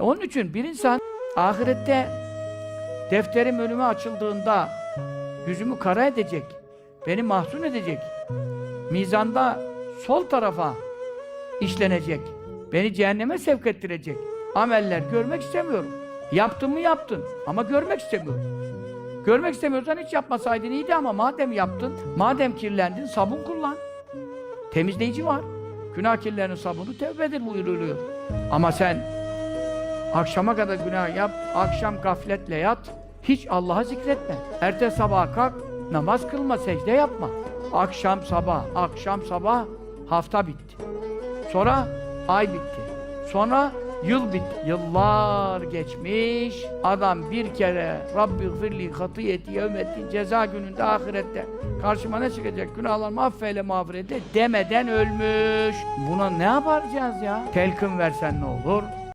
Onun için bir insan ahirette defterim önüme açıldığında yüzümü kara edecek, beni mahzun edecek, mizanda sol tarafa işlenecek, beni cehenneme sevk ettirecek ameller görmek istemiyorum. Yaptın mı yaptın ama görmek istemiyorum. Görmek istemiyorsan hiç yapmasaydın iyiydi ama madem yaptın, madem kirlendin sabun kullan. Temizleyici var. Günah kirlerinin sabunu tevbedir buyuruluyor. Ama sen akşama kadar günah yap, akşam gafletle yat, hiç Allah'a zikretme. Ertesi sabaha kalk, namaz kılma, secde yapma. Akşam sabah, akşam sabah hafta bitti. Sonra ay bitti. Sonra yıl bitti. Yıllar geçmiş. Adam bir kere Rabbi gfirli hatiyeti yevmettin ceza gününde ahirette karşıma ne çıkacak günahlarımı affeyle mağfiret et demeden ölmüş. Buna ne yapacağız ya? Telkin versen ne olur?